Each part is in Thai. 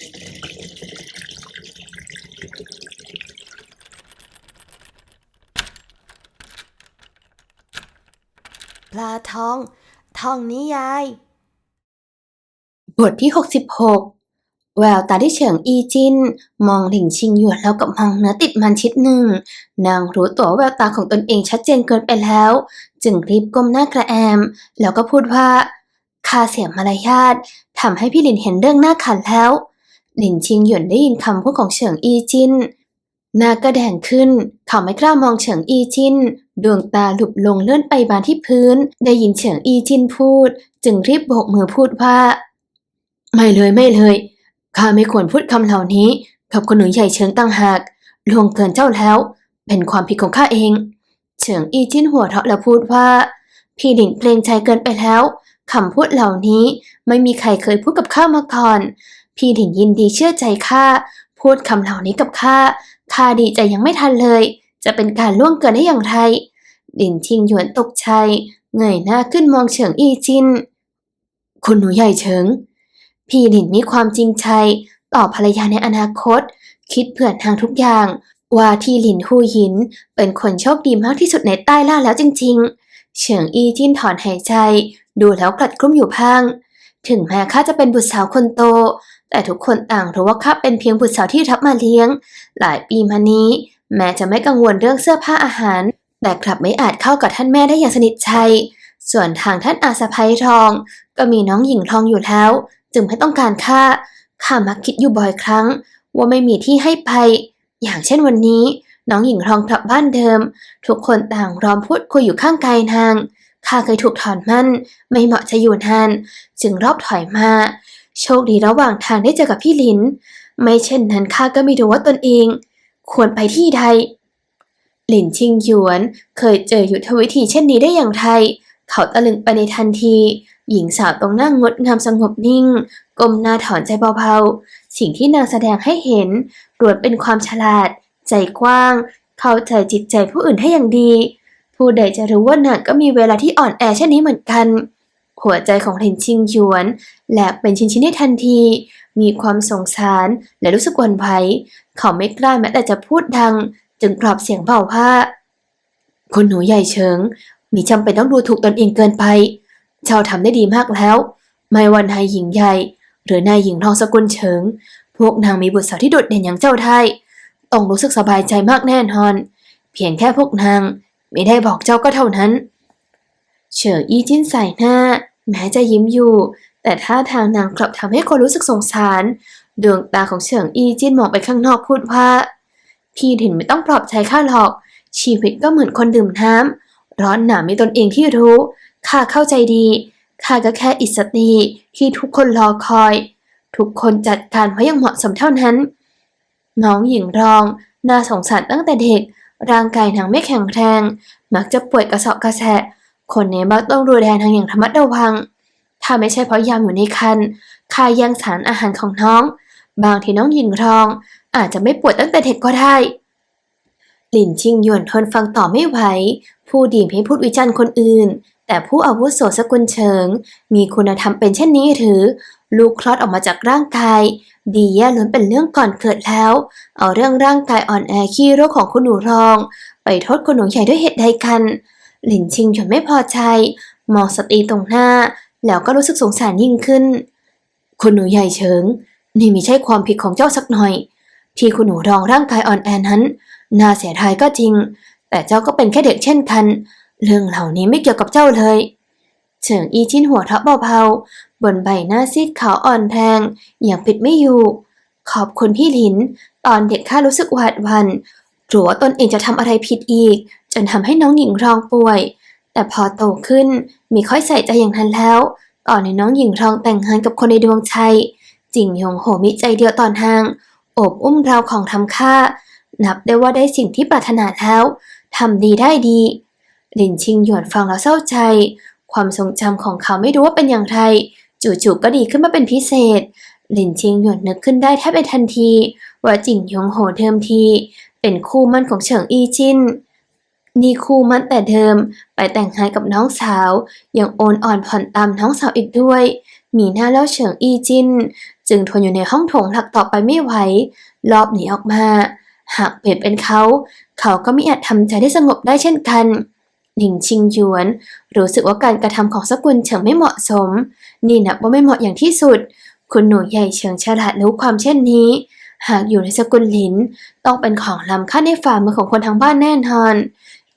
ปลาทอง ทองนิยาย บทที่ 66 แววตาที่เฉิงอีจิน มองหลิงชิงหยวนแล้วกับมองเนื้อติดมันชิดหนึ่ง นางรู้ตัวว่าแววตาของตนเองชัดเจนเกินไปแล้ว จึงรีบก้มหน้ากระแอม แล้วก็พูดว่าข้าเสียมารยาททำให้พี่หลินเห็นเรื่องหน้าขันแล้ว หลินชิงหยวนได้ยินคำพูดของเฉิงอีจินหน้าก็แดงขึ้น เขาไม่กล้ามองเฉิงอีจินดวงตาหลุบลงเลื่อนไปบานที่พื้น ได้ยินเฉิงอีจินพูด จึงรีบโบกมือพูดว่า ไม่เลยไม่เลยข้าไม่ควรพูดคำเหล่านี้กับคนหนูใหญ่เฉิงตั้งหากล่วงเกินเจ้าแล้ว เป็นความผิดของข้าเอง เฉิงอีจินหัวเราะแล้วพูดว่า พี่หลิงเกรงใจเกินไปแล้วคำพูดเหล่านี้ไม่มีใครเคยพูดกับข้ามาก่อน พี่หลิงยินดีเชื่อใจข้า พูดคำเหล่านี้กับข้า ข้าดีใจยังไม่ทันเลย จะเป็นการล่วงเกินได้อย่างไรหลินชิงหยวนตกใจเงยหน้าขึ้นมองเฉิงอีจิน คุณหนูใหญ่เฉิง พี่หลินมีความจริงใจต่อภรรยาในอนาคต คิดเผื่อทางทุกอย่าง ว่าที่หลินฮูหยิน เป็นคนโชคดีมากที่สุดในใต้ล่าแล้วจริง ๆ เฉิงอีจินถอนหายใจ ดูแล้วกลัดกลุ้มอยู่พลางถึงแม้ข้าจะเป็นบุตรสาวคนโต แต่ทุกคนต่างรู้ว่าข้าเป็นเพียงบุตรสาวที่รับมาเลี้ยง หลายปีมานี้ แม้จะไม่กังวลเรื่องเสื้อผ้าอาหาร แต่กลับไม่อาจเข้ากับท่านแม่ได้อย่างสนิทใจ ส่วนทางท่านอาสะพ้ยทอง ก็มีน้องหญิงทองอยู่แล้ว จึงไม่ต้องการข้าข้ามักคิดอยู่บ่อยครั้ง ว่าไม่มีที่ให้ไป อย่างเช่นวันนี้ น้องหญิงทองกลับบ้านเดิม ทุกคนต่างรอมพูดคุยอยู่ข้างกายนางข้าเคยถูกถอนมั่น ไม่เหมาะจะอยู่นาน จึงรอบถอยมา โชคดีระหว่างทางได้เจอกับพี่ลิน ไม่เช่นนั้นข้าก็ไม่รู้ว่าตนเอง ควรไปที่ใด หลินชิงหยวน เคยเจอยุทธวิธีเช่นนี้ได้อย่างไร เขาตะลึงไปในทันที หญิงสาวตรงหน้างงดงามสงบนิ่ง ก้มหน้าถอนใจเบาๆ สิ่งที่นางแสดงให้เห็นรวดเป็นความฉลาด ใจกว้าง เข้าใจจิตใจผู้อื่นให้อย่างดี ผู้ใดจะรู้ว่านางก็มีเวลาที่อ่อนแอเช่นนี้เหมือนกัน หัวใจของหลินชิงหยวนแหลกเป็นชิ้นๆในทันที มีความสงสารและรู้สึกหวั่นไหวเขาไม่กล้าแม้แต่จะพูดดัง จึงกรอบเสียงเบาว่าคุณหนูใหญ่เฉิง มีจำเป็นต้องดูถูกตนเองเกินไปเจ้าทำได้ดีมากแล้ว ไม่ว่านายหญิงใหญ่ หรือนายหญิงทองสกุลเฉิง พวกนางมีบุตรสาวที่โดดเด่นอย่างเจ้าไทยต้องรู้สึกสบายใจมากแน่นอน เพียงแค่พวกนางไม่ได้บอกเจ้าก็เท่านั้น เฉออี้จิ้นใส่หน้า แม้จะยิ้มอยู่ แต่ท่าทางนางกลับทำให้คนรู้สึกสงสาร ดวงตาของเฉิงอีจิ้นมองไปข้างนอกพูดว่า พี่ถินไม่ต้องปลอบใจข้าหรอก ชีวิตก็เหมือนคนดื่มน้ำร้อนหนาไม่ตนเองที่รู้ข้าเข้าใจดีข้าก็แค่อิสตีที่ทุกคนรอคอย ทุกคนจัดการไว้อย่างเหมาะสมเท่านั้น น้องหญิงรองน่าสงสารตั้งแต่เด็ก ร่างกายนางไม่แข็งแรง มักจะป่วยกระเสอบกระแสะ คนในบ้านต้องดูแลนางอย่างระมัดระวัง ถ้าไม่ใช่เพราะยามอยู่ในคันข้ายังสารอาหารของน้อง บางทีน้องหญิงรอง อาจจะไม่ปวยตั้งแต่เด็กก็ได้หลินชิงหยวนทนฟังต่อไม่ไหว ผู้ดีไม่พูดวิจารณ์คนอื่น แต่ผู้อาวุโสสกุลเฉิง มีคุณธรรมเป็นเช่นนี้หรือ ลูกคลอดออกมาจากร่างกาย ดีแย่ล้วนเป็นเรื่องก่อนเกิดแล้ว เอาเรื่องร่างกายอ่อนแอขี้โรคของคุณหนูรอง ไปโทษคุณหนูใหญ่ด้วยเหตุใดกัน หลินชิงหยวนไม่พอใจ มองสตรีตรงหน้า แล้วก็รู้สึกสงสารยิ่งขึ้น คุณหนูใหญ่เฉิง นี่ไม่ใช่ความผิดของเจ้าสักหน่อย ที่คุณหนูรองร่างกายอ่อนแอนั้น น่าเสียดายก็จริง แต่เจ้าก็เป็นแค่เด็กเช่นกัน เรื่องเหล่านี้ไม่เกี่ยวกับเจ้าเลย เฉิงอีจิ้นหัวเราะเบาๆ บนใบหน้าซีดขาวอ่อนแรงอย่างปิดไม่อยู่ ขอบคุณพี่หลิน ตอนเด็กข้ารู้สึกหวาดหวันกลัวตนเองจะทำอะไรผิดอีก นทำให้น้องหญิงรองป่วย แต่พอโตขึ้นมีค่อยใส่ใจอย่างนั้นแล้วตอนในน้องหญิงรองแต่งงานกับคนในดวงใจจิงหยงโหมีใจเดียวตอนทางโอบอุ้มเราของทำค่า นับได้ว่าได้สิ่งที่ปรารถนาแล้วทำดีได้ดีหลินชิงหยวนฟังแล้วเศร้าใจ ความทรงจำของเขาไม่รู้ว่าเป็นอย่างไรจู่ๆก็ดีขึ้นมาเป็นพิเศษหลินชิงหยวนนึกขึ้นได้แทบเป็นทันที ว่าจิงหยงโหเดิมที เป็นคู่มั่นของเฉิงอีจิน นี่คู่มั่นแต่เดิม ไปแต่งงานกับน้องสาว ยังโอนอ่อนผ่อนตามน้องสาวอีกด้วย มีหน้าแล้วเฉิงอีจิน จึงทนอยู่ในห้องโถงหลักต่อไปไม่ไหว รอบหนีออกมา หากเปลี่ยนเป็นเขา เขาก็ไม่อาจทำใจได้สงบได้เช่นกันหลิงชิงหยวน รู้สึกว่าการกระทำของสกุลเฉิงไม่เหมาะสม นี่นับว่าไม่เหมาะอย่างที่สุด คุณหนูใหญ่เฉิงฉลาดรู้ความเช่นนี้ หากอยู่ในสกุลหลิน ต้องเป็นของล้ำค่าในฝ่ามือของคนทั้งบ้านแน่นอน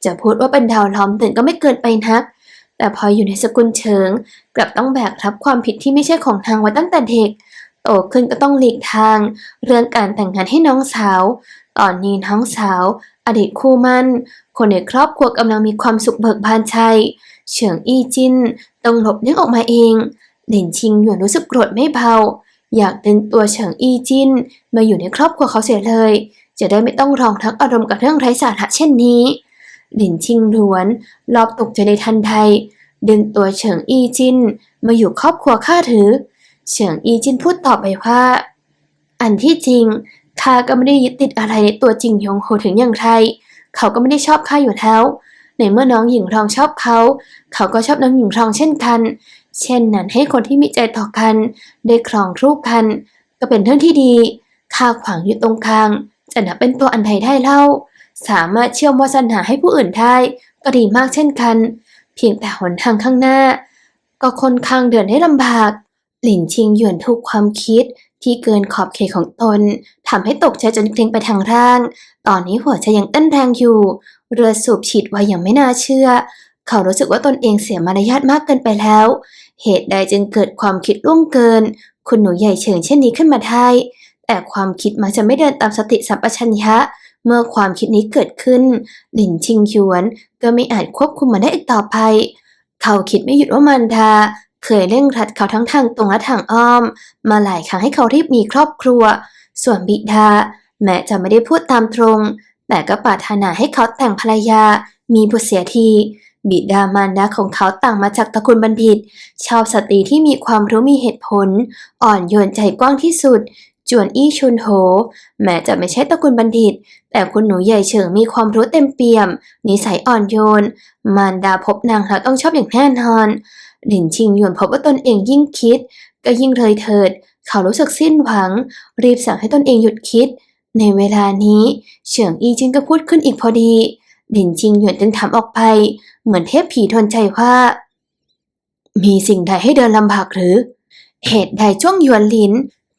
จะพูดว่าเป็นดาวล้อมตื่นก็ไม่เกินไปนัก แต่พออยู่ในสกุลเฉิง กลับต้องแบกรับความผิดที่ไม่ใช่ของทางไว้ตั้งแต่เด็ก โตขึ้นก็ต้องหลีกทาง เรื่องการแต่งงานให้น้องสาว ตอนนี้น้องสาว อดีตคู่มั่น คนในครอบครัวกำลังมีความสุขเบิกบานใจเฉิงอี้จินต้องหลบเลี่ยงออกมาเองหลินชิงหยวนรู้สึกโกรธไม่เบาอยากดึงตัวเฉิงอี้จินมาอยู่ในครอบครัวเขาเสียเลย จะได้ไม่ต้องรองทักอารมณ์กับเรื่องไร้สาระเช่นนี้ หลินชิงหลวน รอบตกใจในทันใดดึงตัวเฉิงอีจินมาอยู่ครอบครัวข้าถือ เฉิงอีจินพูดต่อไปว่า อันที่จริงข้าก็ไม่ได้ยึดติดอะไรในตัวจริงยงโฮถึงอย่างไร เขาก็ไม่ได้ชอบข้าอยู่แล้ว ในเมื่อน้องหญิงรองชอบเขา เขาก็ชอบน้องหญิงรองเช่นกัน เช่นนั้นให้คนที่มีใจต่อกันได้ครองรูปกัน ก็เป็นเรื่องที่ดีข้าขวางอยู่ตรงกลาง จะนับเป็นตัวอันใดได้เล่า สามารถเชื่อมวาสนาให้ผู้อื่นได้ก็ดีมากเช่นกัน เพียงแต่หนทางข้างหน้า ก็ค่อนข้างเดินได้ลำบาก หลินชิงหยวนทุกความคิดที่เกินขอบเขตของตนทำให้ตกใจจนเกรงไปทางร่าง ตอนนี้หัวใจยังเต้นแรงอยู่ เรือสูบฉีดไวอย่างไม่น่าเชื่อ เขารู้สึกว่าตนเองเสียมารยาทมากเกินไปแล้ว เหตุใดจึงเกิดความคิดล่วงเกิน คุณหนูใหญ่เฉิงเช่นนี้ขึ้นมาได้แต่ความคิดมักจะไม่เดินตามสติสัมปชัญญะ เมื่อความคิดนี้เกิดขึ้น หลินชิงหยวนก็ไม่อาจควบคุมมันได้อีกต่อไป เขาคิดไม่หยุดว่ามารดาเคยเร่งรัดเขาทั้งทางตรงและทางอ้อม มาหลายครั้งให้เขารีบมีครอบครัว ส่วนบิดา แม้จะไม่ได้พูดตามตรง แต่ก็ปรารถนาให้เขาแต่งภรรยา มีบุตรเสียที บิดามารดาของเขาต่างมาจากตระกูลบัณฑิต ชอบสตรีที่มีความรู้มีเหตุผล อ่อนโยนใจกว้างที่สุด จวนอี้ชุนโหแม้จะไม่ใช่ตระกูลบัณฑิต แต่คุณหนูใหญ่เฉิงมีความรู้เต็มเปี่ยม นิสัยอ่อนโยน มารดาพบนางแล้วต้องชอบอย่างแน่นอนหลินชิงหยวนพบว่าตนเองยิ่งคิด ก็ยิ่งเลยเถิด เขารู้สึกสิ้นหวัง รีบสั่งให้ตนเองหยุดคิด ในเวลานี้เฉิงอี้จินก็พูดขึ้นอีกพอดีหลินชิงหยวนจึงถามออกไป เหมือนเทพผีทนใจว่า มีสิ่งใดให้เดินลำบากหรือ เหตุใดช่วงหยวนหลิน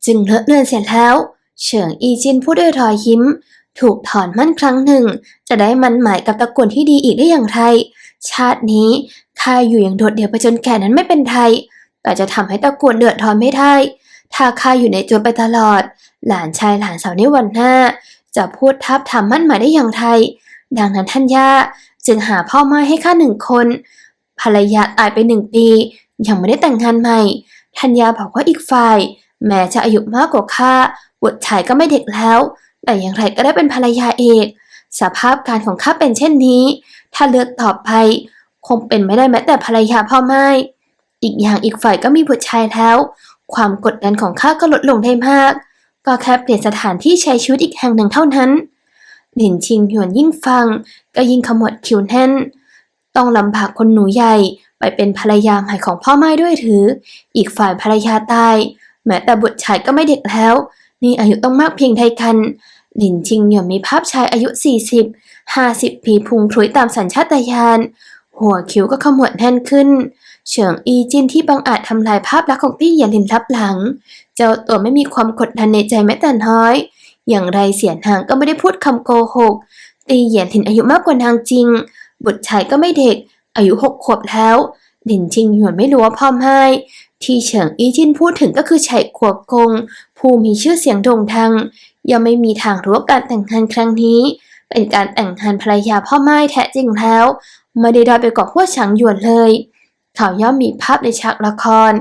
จึงเลอะเลือนเสร็จแล้ว เฉิงอีจินพูดด้วยรอยยิ้ม ถูกถอนมั่นครั้งหนึ่ง จะได้มันหมายกับตะกูลที่ดีอีกได้อย่างไร ชาตินี้ข้าอยู่อย่างโดดเดี่ยวไปจนแก่นั้นไม่เป็นไทยแต่จะทำให้ตะกูลเดือดร้อนไม่ได้ ถ้าข้าอยู่ในจวนไปตลอด หลานชายหลานสาวในวันหน้า จะพูดทับทำมั่นหมายได้อย่างไร ดังนั้นท่านย่าจึงหาพ่อไม้ให้ข้าหนึ่งคน ภรรยาตายไปหนึ่งปี ยังไม่ได้แต่งงานใหม่ทัญญาบอกว่าอีกฝ่าย แม้จะอายุมากกว่าข้าบุตรชายก็ไม่เด็กแล้ว แต่อย่างไรก็ได้เป็นภรรยาเอกสภาพการของข้าเป็นเช่นนี้ ถ้าเลือกต่อไป คงเป็นไม่ได้แม้แต่ภรรยาพ่อไม้อีกอย่างอีกฝ่ายก็มีบุตรชายแล้ว ความกดดันของข้าก็ลดลงได้มาก ก็แค่เปลี่ยนสถานที่ใช้ชีวิตอีกแห่งหนึ่งเท่านั้นหลินชิงหยวนยิ่งฟัง ก็ยิ่งขมวดคิ้วแน่น ต้องลำบากคนหนูใหญ่ไปเป็นภรรยาใหม่ของพ่อไม้ด้วยถือ อีกฝ่ายภรรยาตาย แม้แต่บุตรชายก็ไม่เด็กแล้ว นี่อายุต้องมากเพียงใดกัน หลินชิงหยวนมีภาพชายอายุ 40 50ปีพุงพลุยตามสัญชาตญาณ หัวคิ้วก็ขมวดแน่นขึ้น เฉิงอีจินที่บังอาจทำลายภาพลักษณ์ของตี้เหยียนลินลับหลัง เจ้าตัวไม่มีความกดดันในใจแม้แต่น้อย อย่างไรเสียนหางก็ไม่ได้พูดคำโกหก ตีเหยียนลินอายุมากกว่านางจริง บุตรชายก็ไม่เด็ก อายุหกขวบแล้วหลินชิงหยวนไม่รู้ว่าพ่อไม้ ที่เฉิงอีจินพูดถึงก็คือไฉขวบกง ผู้มีชื่อเสียงโด่งดังยังไม่มีทางรู้วการแต่งงานครั้งนี้ เป็นการแต่งงานภรรยาพ่อไม้แท้จริงแล้ว ไม่ได้ด้อยไปกว่าพวกฉางหยวนเลย เขาย่อมมีภาพในฉากละคร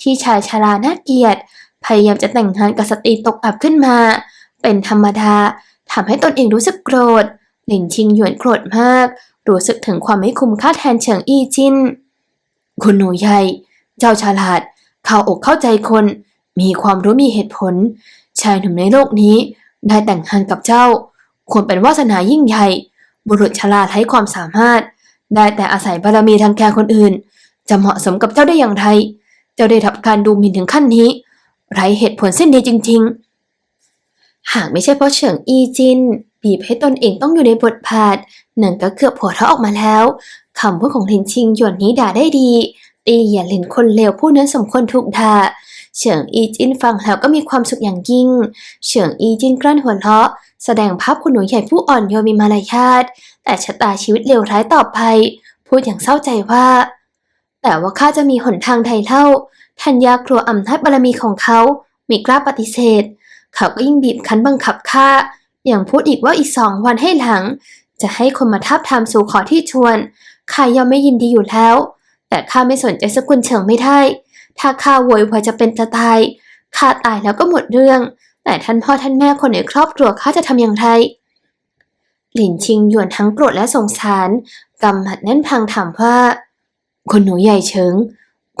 ที่ชายชราน่าเกลียดพยายามจะแต่งงานกับสตรีตกอับขึ้นมา เป็นธรรมดาทำให้ตนเองรู้สึกโกรธหลินชิงหยวนโกรธมาก รู้สึกถึงความไม่คุ้มค่าแทนเฉิงอี้จินคุณหนูใหญ่ เจ้าฉลาด เข้าอกเข้าใจคน มีความรู้มีเหตุผล ชายหนุ่มในโลกนี้ ได้แต่งงานกับเจ้า ควรเป็นวาสนายิ่งใหญ่ บุรุษฉลาดไร้ความสามารถ ได้แต่อาศัยบารมีทางแคร์คนอื่น จะเหมาะสมกับเจ้าได้อย่างไร เจ้าได้รับการดูหมิ่นถึงขั้นนี้ ไรเหตุผลเส้นดีจริง ๆ หากไม่ใช่เพราะเฉิงอีจินบีบให้ตนเองต้องอยู่ในบทบาทหนังก็เกือบหัวเราะออกมาแล้วคำพูดของลินชิงหยวนนี้ด่าได้ดี ตีอย่าเล่นคนเลวผู้นั้นสมควรถูกด่าเฉิงอีจินฟังแล้วก็มีความสุขอย่างยิ่ง เฉิงอีจินกลั้นหัวเราะ แสดงภาพคุณหนูใหญ่ผู้อ่อนโยนมีมารยาทแต่ชะตาชีวิตเลวร้ายต่อไป พูดอย่างเศร้าใจว่า แต่ว่าข้าจะมีหนทางใดเล่าทัญญากลัวอำนาจบารมีของเขามีกล้าปฏิเสธ เขาก็ยิ่งบีบคั้นบังคับข้าอย่างพูดอีกว่าอีกสองวันให้หลัง จะให้คนมาทับทามสู่ขอที่ชวนข้ายอมไม่ยินดีอยู่แล้ว แต่ข้าไม่สนใจสกุลเฉิงไม่ได้ ถ้าข้าโวยวายจะเป็นจะตาย ข้าตายแล้วก็หมดเรื่อง แต่ท่านพ่อท่านแม่คนในครอบครัวข้าจะทำอย่างไร หลินชิงหยวนทั้งโกรธและสงสารกำหมัดแน่นพังถามว่า คนหนูใหญ่เฉิง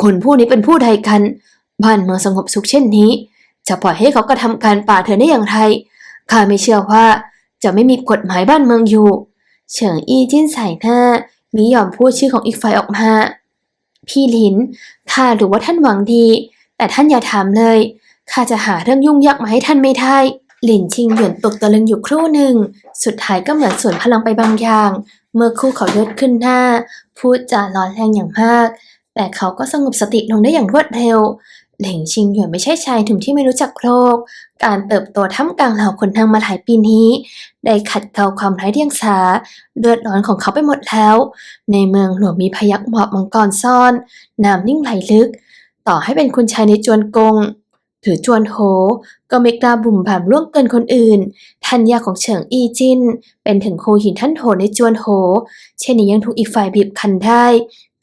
คนผู้นี้เป็นผู้ใดกัน บ้านเมืองสงบสุขเช่นนี้ จะปล่อยให้เขากระทำการป่าเธอได้อย่างไร ข้าไม่เชื่อว่าจะไม่มีกฎหมายบ้านเมืองอยู่ เฉิงอี้จิ้นใส่หน้ามิยอมพูดชื่อของอีกฝ่ายออกมา พี่หลินข้าหรู้ว่าท่านหวังดี แต่ท่านอย่าถามเลยข้าจะหาเรื่องยุ่งยากมาให้ท่านไม่ได้หลินชิงหยวนตกตะลึงอยู่ครู่หนึ่ง สุดท้ายก็เหมือนสูญพลังไปบางอย่าง เมื่อคู่เขายศขึ้นหน้า พูดจาร้อนแรงอย่างมาก แต่เขาก็สงบสติลงได้อย่างรวดเร็ว หล่งชิงหยวนไม่ใช่ชายถึงที่ไม่รู้จักโลก การเติบโตท่ามกลางเหล่าคนทางมาหลายปีนี้ ได้ขัดเกลาความไร้เดียงสาเลือดร้อนของเขาไปหมดแล้ว ในเมืองหลวงมีพยักหมอบมังกรซ่อน น้ำนิ่งไหลลึก ต่อให้เป็นคุณชายในจวนกง หรือจวนโห ก็ไม่กล้าบุ่มบ่ามล่วงเกินคนอื่นทัญญาของเฉิงอีจิน เป็นถึงโคหินท่านโถในจวนโห เช่นนี้ยังถูกอีกฝ่ายบีบคั้นได้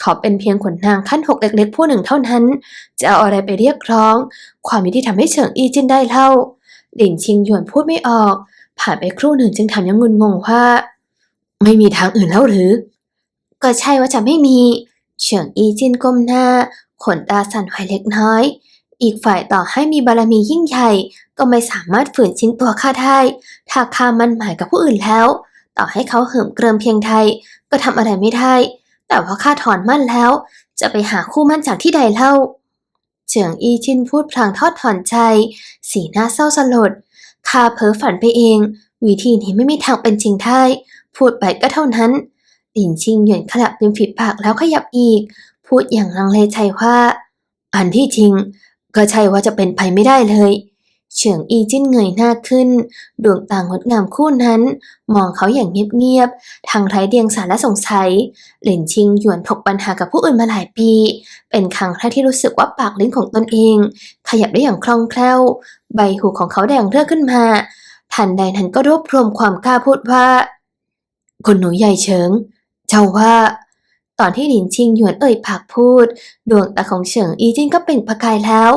เขาเป็นเพียงขนนางขั้นหกเล็กๆ ผู้หนึ่งเท่านั้น จะเอาอะไรไปเรียกร้อง ความยุติธรรมให้เฉิงอีจินได้เล่า หลินชิงหยวนพูดไม่ออก ผ่านไปครู่หนึ่งจึงถามยังงุนงงว่า ไม่มีทางอื่นแล้วหรือ ก็ใช่ว่าจะไม่มี เฉิงอีจินก้มหน้า ขนตาสั่นไหวเล็กน้อย อีกฝ่ายต่อให้มีบารมียิ่งใหญ่ ก็ไม่สามารถฝืนชิ้นตัวข้าได้ ถ้าข้ามันหมายกับผู้อื่นแล้ว ต่อให้เขาเหิมเกริมเพียงใดก็ทำอะไรไม่ได้ แต่ว่าข้าถอนมั่นแล้ว จะไปหาคู่มั่นจากที่ใดเล่า เฉิงอีจินพูดพลางทอดถอนใจ สีหน้าเศร้าสลดข้าเพ้อฝันไปเอง วิธีนี้ไม่มีทางเป็นจริงได้ พูดไปก็เท่านั้น หลินชิงหยียนขยับริมฝีปากแล้วขยับอีก พูดอย่างลังเลใจว่า อันที่จริง ก็ใช่ว่าจะเป็นไปไม่ได้เลย เฉิงอีจิ้นเงยหน้าขึ้น ดวงตางดงามคู่นั้น มองเขาอย่างเงียบๆ ทางไร้เดียงสาและสงสัย หลินชิงหยวนถกปัญหากับผู้อื่นมาหลายปี เป็นครั้งแรกที่รู้สึกว่าปากลิ้นของตนเอง ขยับได้อย่างคล่องแคล่ว ใบหูของเขาแดงเรื่อขึ้นมา ทันใดนั้นก็รวบรวมความกล้าพูดว่า คนหนูใหญ่เฉิง เจ้าว่าตอนที่หลินชิงหยวนเอ่ยปากพูด ดวงตาของเฉิงอีจินก็เปล่งประกายแล้ว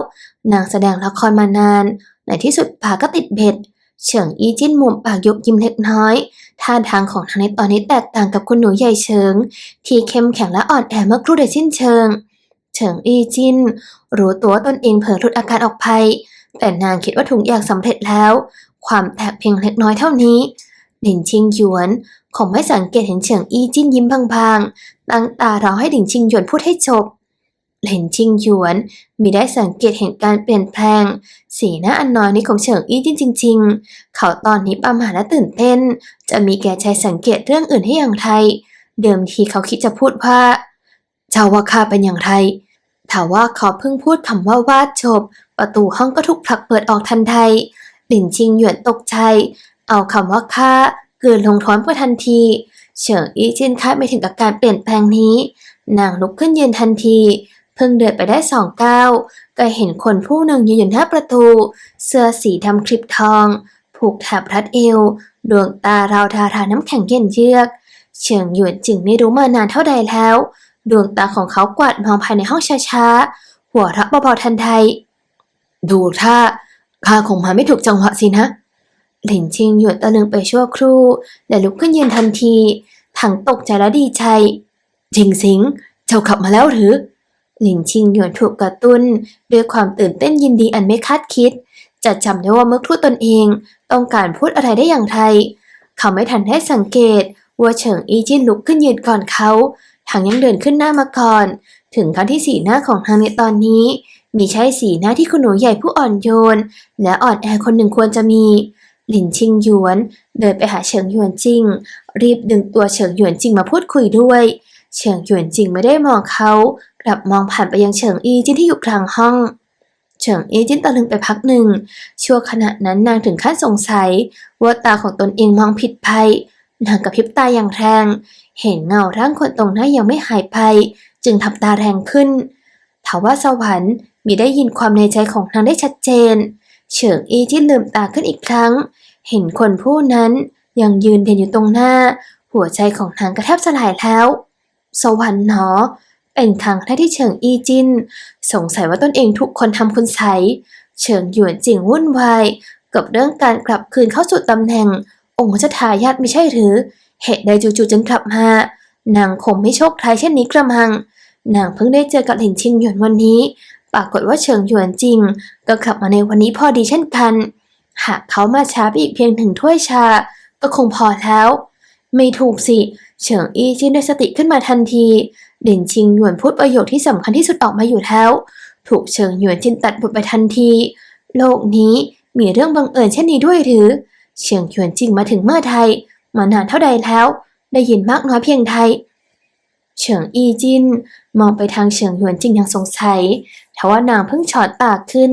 นางแสดงละครมานาน ในที่สุดปากก็ติดเบ็ด เฉิงอีจินมุมปากยกยิ้มเล็กน้อย ท่าทางของนางในตอนนี้แตกต่างกับคุณหนูใหญ่เฉิง ที่เข้มแข็งและอ่อนแอเมื่อครู่โดยสิ้นเชิง เฉิงอีจินรู้ตัวว่าตนเองเผลอหลุดอาการออกไป แต่นางคิดว่าทุกอยางสำเร็จแล้ว ความแตกเพียงเล็กน้อยเท่านี้หลินชิงหยวนคงไม่สังเกตเห็นเฉิงอีจินยิ้มบางๆ ตั้งตารอให้หลินชิงหยวนพูดให้จบ หลินชิงหยวนมีได้สังเกตเห็นการเปลี่ยนแปลง สีหน้าอันน้อยนี้ของเฉิงอี้จินจริง ๆ เขาตอนนี้ประหม่าและตื่นเต้น จะมีแก่ใจสังเกตเรื่องอื่นให้อย่างไรเดิมทีเขาคิดจะพูดว่าเจ้าว่าข้าเป็นอย่างไรถ้าว่าเขาเพิ่งพูดคำว่าวาดจบประตูห้องก็ถูกผลักเปิดออกทันใดหลินชิงหยวนตกใจ เอาคำว่าข้าเกินลงท้อนไปทันที เฉิงอี้จินคาดไม่ถึงกับการเปลี่ยนแปลงนี้ นางลุกขึ้นยืนทันที เพิ่งเดินไปได้สองก้าวก็เห็นคนผู้หนึ่งยืนอยู่หน้าประตู เสื้อสีดำคลิปทอง ผูกแถบรัดเอว ดวงตาราวทาราน้ำแข็งเย็นเยือก เฉิงหยวนจึงไม่รู้มานานเท่าใดแล้ว ดวงตาของเขากวาดมองภายในห้องช้าๆ หัวเราะเบาๆทันใดดูท่าข้าคงมาไม่ถูกจังหวะสินะหลินชิงหยวนตะลึงไปชั่วครู่และลุกขึ้นยืนทันที ทั้งตกใจและดีใจ จริงสิง เจ้าขับมาแล้วหรือ หลินชิงหยวนถูกกระตุ้น ด้วยความตื่นเต้นยินดีอันไม่คาดคิดจะจำได้ว่าเมื่อครู่ตนเอง ต้องการพูดอะไรได้อย่างไรเขาไม่ทันได้สังเกตว่าเฉิงอีจินลุกขึ้นยืนก่อนเขาทางยังเดินขึ้นหน้ามาก่อน ถึงขั้นที่สีหน้าของทางในตอนนี้ มีใช่สีหน้าที่คุณหนูใหญ่ผู้อ่อนโยน และอ่อนแอคนหนึ่งควรจะมี หลินชิงหยวน เดินไปหาเฉิงหยวนจิง รีบดึงตัวเฉิงหยวนจิงมาพูดคุยด้วย เฉิงหยวนจิงไม่ได้มองเขากลับมองผ่านไปยังเฉิงอีจินที่อยู่กลางห้อง เฉิงอีจินตะลึงไปพักหนึ่ง ชั่วขณะนั้นนางถึงขั้นสงสัย ว่าตาของตนเองมองผิดไปนางกระพริบตาอย่างแรง เห็นเงาร่างคนตรงหน้ายังไม่หายไป จึงทำตาแรงขึ้นถาว่าสวรรค์มีได้ยินความในใจของนางได้ชัดเจน เฉิงอีจินลืมตาขึ้นอีกครั้ง เห็นคนผู้นั้นยังยืนเด่นอยู่ตรงหน้า หัวใจของนางกระแทบสลายแล้ว สวรรค์หนอเป็นครั้งแรกที่เฉิงอีจิน สงสัยว่าตนเองถูกคนทำคุณใสเฉิงหยวนจิงวุ่นวายกับเรื่องการกลับคืนเข้าสู่ตำแหน่ง องค์รัชทายาทไม่ใช่หรือ เหตุใดจู่ๆจึงกลับมานางคงไม่โชคร้ายเช่นนี้กระมัง นางเพิ่งได้เจอกับหลินชิงหยวนวันนี้ ปรากฏว่าเฉิงหยวนจริง ก็กลับมาในวันนี้พอดีเช่นกัน หากเขามาช้าไปอีกเพียงหนึ่งถ้วยชา ก็คงพอแล้ว ไม่ถูกสิ เฉิงอี้จินได้สติขึ้นมาทันทีหลินชิงหยวนพูดประโยคที่สำคัญที่สุดออกมาอยู่แล้ว ถูกเฉิงหยวนจินตัดบทไปทันที โลกนี้มีเรื่องบังเอิญเช่นนี้ด้วยหรือ เฉิงหยวนจิงมาถึงเมื่อไทย มานานเท่าใดแล้ว ได้ยินมากน้อยเพียงใดเฉิงอีจินมองไปทางเฉิงหยวนจิงอย่างสงสัยทว่านางเพิ่งฉอดตาขึ้น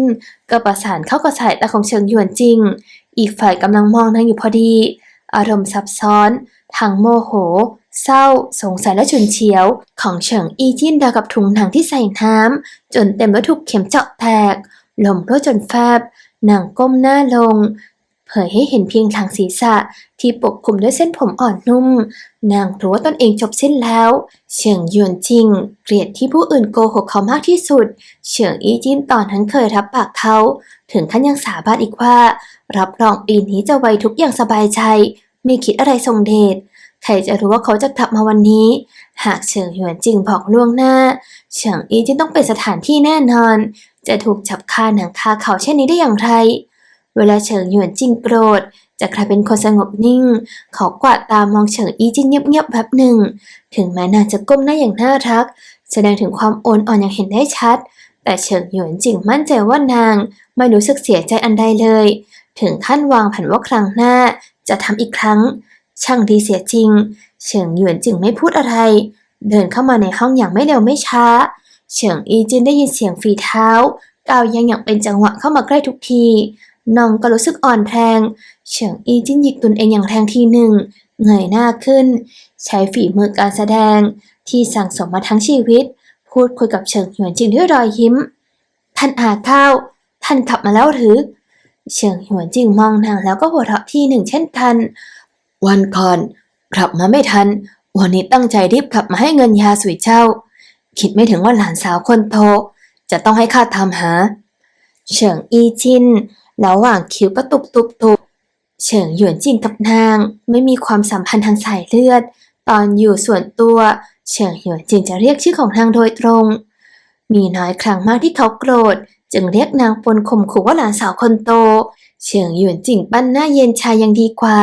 ก็ประสานเข้ากับสายตาของเฉิงหยวนจิง อีกฝ่ายกำลังมองนางอยู่พอดี อารมณ์ซับซ้อน ทั้งโมโห เศร้า สงสัยและฉุนเฉียว ของเฉิงอีจินดาวกับถุงหนังที่ใส่น้ำจนเต็มด้วยถูกเข็มเจาะแตกลมรั่วจนแฟบนางก้มหน้าลง เผยให้เห็นเพียงทางศีรษะที่ปกคลุมด้วยเส้นผมอ่อนนุ่ม นางรู้ว่าตนเองจบสิ้นแล้ว เฉิงหยวนจริง เกลียดที่ผู้อื่นโกหกเขามากที่สุด เฉิงอีจินตอนนั้นเคยรับปากเขา ถึงขั้นยังสาบานอีกว่า รับรองปีนี้จะไว้ทุกอย่างสบายใจ ไม่คิดอะไรทรงเดชใครจะรู้ว่าเขาจะกลับมาวันนี้ หากเฉิงหยวนจิงบอกล่วงหน้า เฉิงอีจินต้องเป็นสถานที่แน่นอน จะถูกจับคาหนังคาเขาเช่นนี้ได้อย่างไร เวลาเฉิงหยวนจิงโกรธจะกลายเป็นคนสงบนิ่ง เขากวาดตามองเฉิงอีจินเงียบๆแบบหนึ่ง ถึงแม้นางจะก้มหน้าอย่างน่ารัก แสดงถึงความโอนอ่อนอย่างเห็นได้ชัด แต่เฉิงหยวนจิงมั่นใจว่านาง ไม่รู้สึกเสียใจอันใดเลย ถึงขั้นวางแผนว่าครั้งหน้า จะทำอีกครั้ง ช่างดีเสียจริง เฉิงหยวนจิงไม่พูดอะไร เดินเข้ามาในห้องอย่างไม่เร็วไม่ช้า เฉิงอีจินได้ยินเสียงฝีเท้าก้าวยังอย่างเป็นจังหวะเข้ามาใกล้ทุกทีน้องก็รู้สึกอ่อนแรง เฉิงอีจินหยิกตนเองอย่างแรงทีหนึ่งเงยหน้าขึ้น ใช้ฝีมือการแสดง ที่สั่งสมมาทั้งชีวิต พูดคุยกับเฉิงหยวนจิงด้วยรอยยิ้ม ท่านอาข้าว ท่านขับมาแล้วหรือ เฉิงหยวนจิงมองนางแล้วก็หัวเราะทีหนึ่งเช่นกัน วันก่อนกลับมาไม่ทัน วันนี้ตั้งใจรีบกลับมาให้เงินยาสวยเจ้า คิดไม่ถึงว่าหลานสาวคนโตจะต้องให้ข้าตามหา เฉิงอีจินระหว่างคิ้วก็ตุบตุบตุบเฉิงหยวนจินกับนาง ไม่มีความสัมพันธ์ทางสายเลือด ตอนอยู่ส่วนตัว เฉิงหยวนจินจะเรียกชื่อของนางโดยตรง มีน้อยครั้งมากที่เขาโกรธ จึงเรียกนางปนข่มขู่ว่าหลานสาวคนโต เฉิงหยวนจิงปั้นหน้าเย็นชายังดีกว่า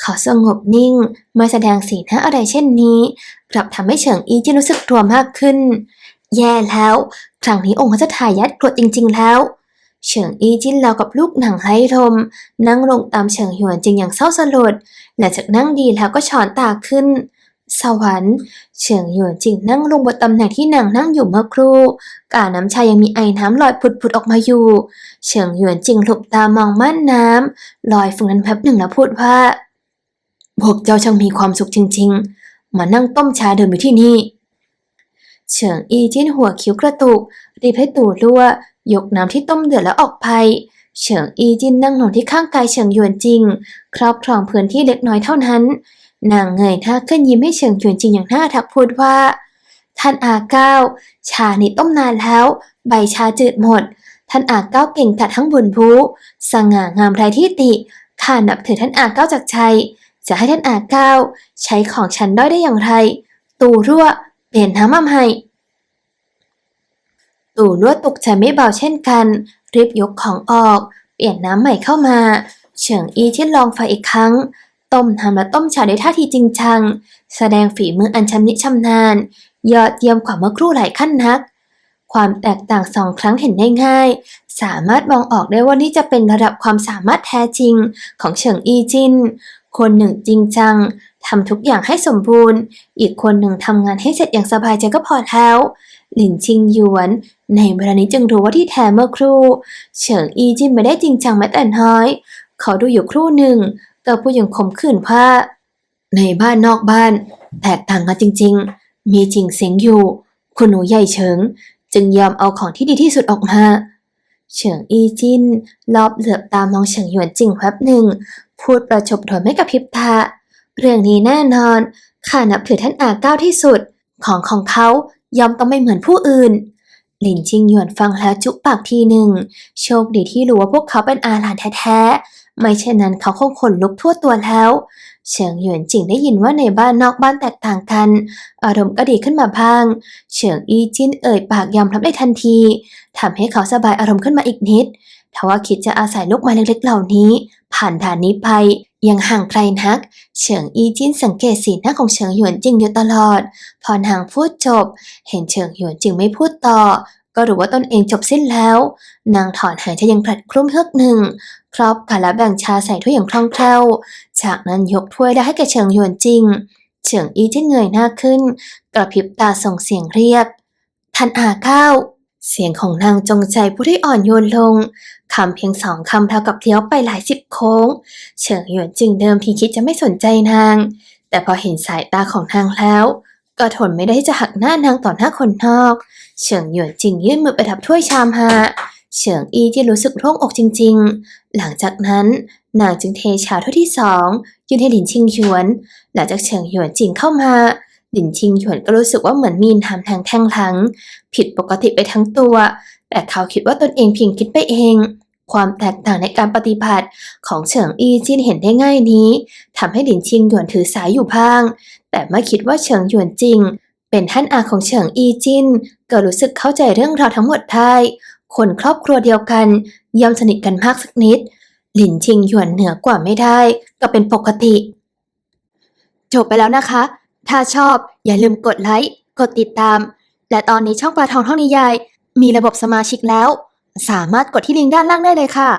เขาสงบนิ่งไม่แสดงสีหน้าอะไรเช่นนี้กลับทำให้เฉิงอีจินรู้สึกกลัวมากขึ้น แย่แล้ว ครั้งนี้องค์พระทายาทโกรธจริง ๆ แล้วเฉิงอีจินเรากับลูกหนังไร้ลมนั่งลงตามเฉิงหยวนจิงอย่างเศร้าสลดหลังจากนั่งดีแล้วก็ช้อนตาขึ้น สวรรค์เฉิงหยวนจิงนั่งลงบนตำแหน่งที่นางนั่งอยู่เมื่อครู่กาน้ำชายังมีไอน้ำลอยผุดๆออกมาอยู่ เฉิงหยวนจิงหลบตามองม่านน้ำลอยฝุ่นนั้นแป๊บหนึ่งแล้วพูดว่าพวกเจ้าช่างมีความสุขจริง ๆ มานั่งต้มชาเดิมอยู่ที่นี่ เฉิงอีจิ้นหัวคิ้วกระตุก รีบให้ตู่รั่วยกน้ำที่ต้มเดือดแล้วออกไปเฉิงอีจินนั่งลงที่ข้างกายเฉิงหยวนจริง ครอบครองพื้นที่เล็กน้อยเท่านั้น นางเงยหน้าขึ้นยิ้มให้เฉิงหยวนจริงอย่างน่าทักพูดว่า ท่านอาเก้า ชานี่ต้มนานแล้ว ใบชาจืดหมด ท่านอาเก้าเก่งกัดทั้งบุญพูสง่างามไรที่ติข้านับถือท่านอาเก้าจากชัยจะให้ท่านอาเก้า ใช้ของฉันด้อยได้อย่างไร ตู่รั่ว เปลี่ยนน้ำมาให้ตู่รั่วตกใจไม่เบาเช่นกัน รีบยกของออก เปลี่ยนน้ำใหม่เข้ามา เฉิงอีที่ลองไฟอีกครั้ง ต้มทำและต้มชาด้วยท่าทีจริงจัง แสดงฝีมืออันชำนิชำนาญ ยอดเยี่ยมกว่าเมื่อครู่หลายขั้นนัก ความแตกต่างสองครั้งเห็นได้ง่าย สามารถมองออกได้ว่านี่จะเป็นระดับความสามารถแท้จริงของเฉิงอีจิน คนหนึ่งจริงจังทำทุกอย่างให้สมบูรณ์ อีกคนหนึ่งทำงานให้เสร็จอย่างสบายใจก็พอแล้ว หลินชิงหยวน ในเวลานี้จึงรู้ว่าที่แท้เมื่อครู่ เฉิงอีจินไม่ได้จริงจังแม้แต่น้อย เขาดูอยู่ครู่หนึ่ง ก็พูดอย่างขมขื่นว่าในบ้านนอกบ้าน แตกต่างกันจริง ๆ มีจริงเสียงอยู่ คุณหนูใหญ่เฉิง จึงยอมเอาของที่ดีที่สุดออกมา เฉิงอีจินรอบเหลือบตามองเฉิงหยวนจริงแป๊บหนึ่ง พูดประชบโดยไม่กระพริบตาเรื่องนี้แน่นอน ข้านับถือท่านอาเก้าที่สุด ของของเขายอมต้องไม่เหมือนผู้อื่น หลินชิงหยวนฟังแล้วจุปากทีหนึ่ง โชคดีที่รู้ว่าพวกเขาเป็นอาหลานแท้ๆ ไม่เช่นนั้นเขาคงขนลุกทั่วตัวแล้ว เฉิงหยวนจิงได้ยินว่าในบ้านนอกบ้านแตกต่างกัน อารมณ์ก็ดีขึ้นมาบ้าง เฉิงอีจินเอ่ยปากยอมรับได้ทันทีทำให้เขาสบายอารมณ์ขึ้นมาอีกนิดทว่าคิดจะอาศัยลูกไม้เล็กๆเหล่านี้ ผ่านด่านนี้ไปยังห่างไกลนัก เฉิงอีจินสังเกตสีหน้าของเฉิงหยวนจิงอยู่ตลอด พอนางพูดจบ เห็นเฉิงหยวนจิงไม่พูดต่อ ก็รู้ว่าตนเองจบสิ้นแล้ว นางถอนหายใจยังผลัดคลุ้มเฮือกหนึ่ง ครอบกาละแบ่งชาใส่ถ้วยอย่างคล่องแคล่ว จากนั้นยกถ้วยแล้วให้แกเฉิงหยวนจริง เฉิงอีจิ้นเงยหน้าขึ้น กระพริบตาส่งเสียงเรียกท่านอาเก้าเสียงของนางจงใจผู้ที่อ่อนโยนลง คำเพียงสองคำเท่ากับเลี้ยวไปหลายสิบโค้ง เฉิงหยวนจิงเดิมทีคิดจะไม่สนใจนาง แต่พอเห็นสายตาของนางแล้ว ก็ทนไม่ได้ที่จะหักหน้านางต่อหน้าคนนอก เฉิงหยวนจิงยื่นมือไปทับถ้วยชามฮาเฉิงอีที่รู้สึกโล่งอกจริง ๆ หลังจากนั้นนางจึงเทชาถ้วยที่สองยื่นให้หลินชิงหยวน หลังจากเฉิงหยวนจิงเข้ามาหลินชิงหยวนก็รู้สึกว่าเหมือนมีน้ำทางแท่งหลัง ผิดปกติไปทั้งตัว แต่เขาคิดว่าตนเองเพียงคิดไปเอง ความแตกต่างในการปฏิบัติของเฉิงอีจินเห็นได้ง่ายนี้ทำให้หลินชิงหยวนถือสายอยู่บ้าง แต่ไม่คิดว่าเฉิงหยวนจริง เป็นท่านอาของเฉิงอีจินก็รู้สึกเข้าใจเรื่องราวทั้งหมดได้คนครอบครัวเดียวกันย่อมสนิทกันมากสักนิด หลินชิงหยวนเหนือกว่าไม่ได้ ก็เป็นปกติ จบไปแล้วนะคะ ถ้าชอบอย่าลืมกดไลค์ กดติดตาม และตอนนี้ช่องปลาทองท่องนิยาย มีระบบสมาชิกแล้ว สามารถกดที่ลิงก์ด้านล่างได้เลยค่ะ